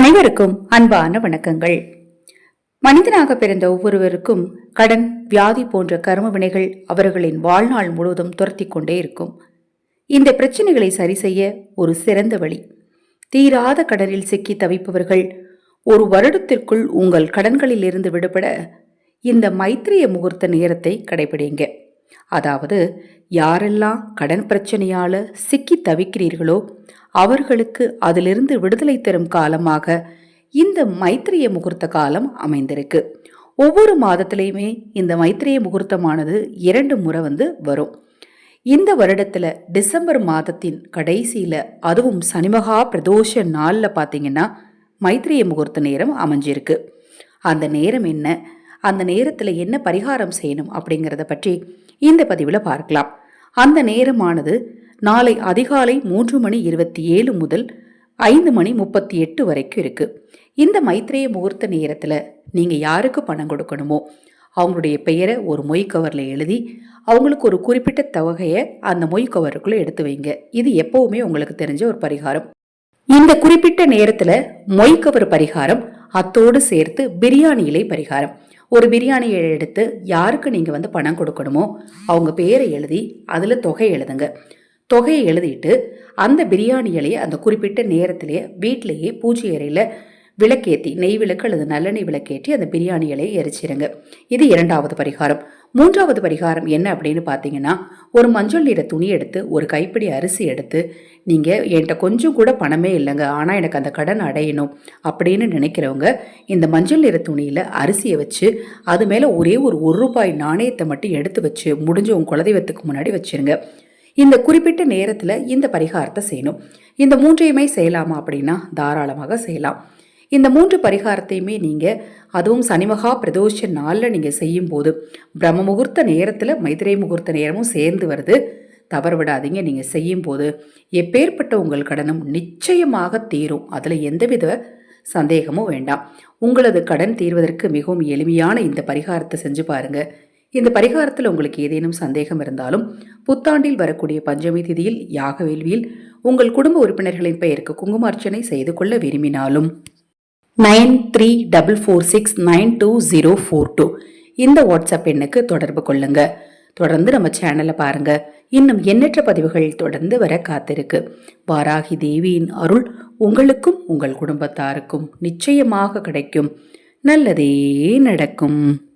அனைவருக்கும் அன்பான வணக்கங்கள். மனிதனாக பிறந்த ஒவ்வொருவருக்கும் கடன் வியாதி போன்ற கர்ம வினைகள் அவர்களின் வாழ்நாள் முழுவதும் துரத்தி கொண்டே இருக்கும். இந்த பிரச்சனைகளை சரி செய்ய ஒரு சிறந்த வழி. தீராத கடனில் சிக்கி தவிப்பவர்கள் ஒரு வருடத்திற்குள் உங்கள் கடன்களில் இருந்து விடுபட இந்த மைத்திரிய முகூர்த்த நேரத்தை கடைபிடிங்க. அதாவது யாரெல்லாம் கடன் பிரச்சனையால சிக்கி தவிக்கிறீர்களோ அவர்களுக்கு அதிலிருந்து விடுதலை தரும் காலமாக இந்த மைத்திரிய முகூர்த்த காலம் அமைந்திருக்கு. ஒவ்வொரு மாதத்திலையுமே இந்த மைத்திரிய முகூர்த்தமானது இரண்டு முறை வந்து வரும். இந்த வருடத்தில் டிசம்பர் மாதத்தின் கடைசியில் அதுவும் சனிமகா பிரதோஷ நாளில் பார்த்தீங்கன்னா மைத்திரிய முகூர்த்த நேரம் அமைஞ்சிருக்கு. அந்த நேரம் என்ன? அந்த நேரத்தில் என்ன பரிகாரம் செய்யணும் அப்படிங்கிறத பற்றி இந்த பதிவில் பார்க்கலாம். அந்த நேரமானது நாளை அதிகாலை மூன்று மணி இருபத்தி ஏழு முதல் ஐந்து மணி முப்பத்தி எட்டு வரைக்கும் இருக்கு. இந்த மைத்திரேய முகூர்த்த நேரத்தில் நீங்கள் யாருக்கு பணம் கொடுக்கணுமோ அவங்களுடைய பெயரை ஒரு மொய் கவரில் எழுதி அவங்களுக்கு ஒரு குறிப்பிட்ட தொகையை அந்த மொய் கவருக்குள்ளே எடுத்து வைங்க. இது எப்பவுமே உங்களுக்கு தெரிஞ்ச ஒரு பரிகாரம். இந்த குறிப்பிட்ட நேரத்தில் மொய் கவர் பரிகாரம் அத்தோடு சேர்த்து பிரியாணி இலை பரிகாரம். ஒரு பிரியாணியை எடுத்து யாருக்கு நீங்கள் வந்து பணம் கொடுக்கணுமோ அவங்க பேரை எழுதி அதில் தொகை எழுதுங்க. தொகையை எழுதிட்டு அந்த பிரியாணி இலையை அந்த குறிப்பிட்ட நேரத்திலேயே வீட்டிலேயே பூஜை அறையில் விளக்கேற்றி நெய் விளக்கு அல்லது நல்லெண்ணெய் விளக்கேற்றி அந்த பிரியாணி இலையை எரிச்சிருங்க. இது இரண்டாவது பரிகாரம். மூன்றாவது பரிகாரம் என்ன அப்படின்னு பார்த்தீங்கன்னா ஒரு மஞ்சள் நிற துணி எடுத்து ஒரு கைப்பிடி அரிசி எடுத்து நீங்கள் என்கிட்ட கொஞ்சம் கூட பணமே இல்லைங்க ஆனால் எனக்கு அந்த கடன் அடையணும் அப்படின்னு நினைக்கிறவங்க இந்த மஞ்சள் நிற துணியில் அரிசியை வச்சு அது மேலே ஒரே ஒரு ஒரு ரூபாய் நாணயத்தை மட்டும் எடுத்து வச்சு முடிஞ்ச உங்கள் குலதெய்வத்துக்கு முன்னாடி வச்சுருங்க. இந்த குறிப்பிட்ட நேரத்தில் இந்த பரிகாரத்தை செய்யணும். இந்த மூன்றையுமே செய்யலாமா அப்படின்னா தாராளமாக செய்யலாம். இந்த மூன்று பரிகாரத்தையுமே நீங்கள் அதுவும் சனிமகா பிரதோஷ நாளில் நீங்கள் செய்யும்போது பிரம்ம முகூர்த்த நேரத்தில் மைத்திரை முகூர்த்த நேரமும் சேர்ந்து வருது. தவறு விடாதீங்க. நீங்கள் செய்யும்போது எப்பேற்பட்ட உங்கள் கடனும் நிச்சயமாக தீரும். அதில் எந்தவித சந்தேகமும் வேண்டாம். உங்களது கடன் தீர்வதற்கு மிகவும் எளிமையான இந்த பரிகாரத்தை செஞ்சு பாருங்கள் இந்த பரிகாரத்தில் உங்களுக்கு ஏதேனும் சந்தேகம் இருந்தாலும் புத்தாண்டில் வரக்கூடிய பஞ்சமி திதியில் யாக வேள்வியில் உங்கள் குடும்ப உறுப்பினர்களின் பெயருக்கு குங்குமார்ச்சனை செய்து கொள்ள விரும்பினாலும் nine three double four six nine two zero four two. இந்த வாட்ஸ்அப் எண்ணுக்கு தொடர்பு கொள்ளுங்க. தொடர்ந்து நம்ம சேனலை பாருங்க. இன்னும் எண்ணற்ற பதிவுகள் தொடர்ந்து வர காத்திருக்கு. வாராகி தேவியின் அருள் உங்களுக்கும் உங்கள் குடும்பத்தாருக்கும் நிச்சயமாக கிடைக்கும். நல்லதே நடக்கும்.